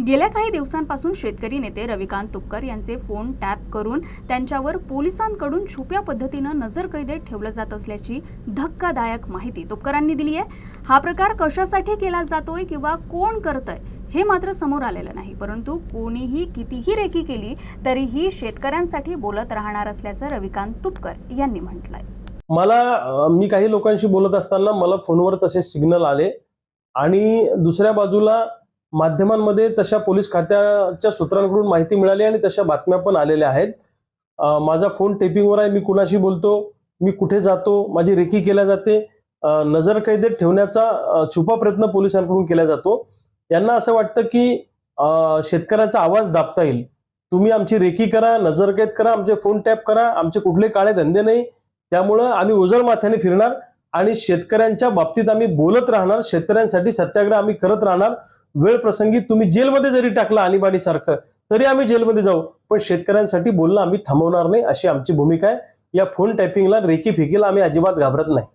गेल्या काही दिवसांपासून शेतकरी नेते रविकांत तुपकर यांचे फोन टॅप करून त्यांच्यावर पोलिसांकडून छुप्या पद्धतीनं नजरकैदेत ठेवलं जात असल्याची धक्कादायक माहिती तुपकरांनी दिली आहे. हा प्रकार कशासाठी केला जातोय किंवा कोण करतंय हे मात्र समोर आलेलं नाही. परंतु कोणीही कितीही रेकी केली तरीही शेतकऱ्यांसाठी बोलत राहणार असल्याचं रविकांत तुपकर यांनी म्हटलंय. मला मी काही लोकांशी बोलत असताना मला फोनवर तसे सिग्नल आले आणि दुसऱ्या बाजूला माध्यमांमध्ये तशा पोलीस खात्याच्या सूत्रांकडून माहिती मिळाली आणि तशा बातम्या पण आलेल्या आहेत. माझा फोन टेपिंगवर आहे मी कुणाशी बोलतो मी कुठे जातो माझी रेकी केल्या जाते. नजर नजरकैदेत ठेवण्याचा छुपा प्रयत्न पोलिसांकडून केला जातो. यांना असं वाटतं की शेतकऱ्याचा आवाज दाबता येईल. तुम्ही आमची रेकी करा नजरकैद करा आमचे फोन टॅप करा आमचे कुठले काळे धंदे नाही. त्यामुळं आम्ही उजळ माथ्याने फिरणार आणि शेतकऱ्यांच्या बाबतीत आम्ही बोलत राहणार शेतकऱ्यांसाठी सत्याग्रह आम्ही करत राहणार. वेळ प्रसंगी तुम्ही जेलमध्ये जरी टाकला आणीबाणी सारखं तरी आम्ही जेलमध्ये जाऊ. पण शेतकऱ्यांसाठी बोलणं आम्ही थांबवणार नाही अशी आमची भूमिका आहे. या फोन टॅपिंगला रेकी फेकीला आम्ही अजिबात घाबरत नाही.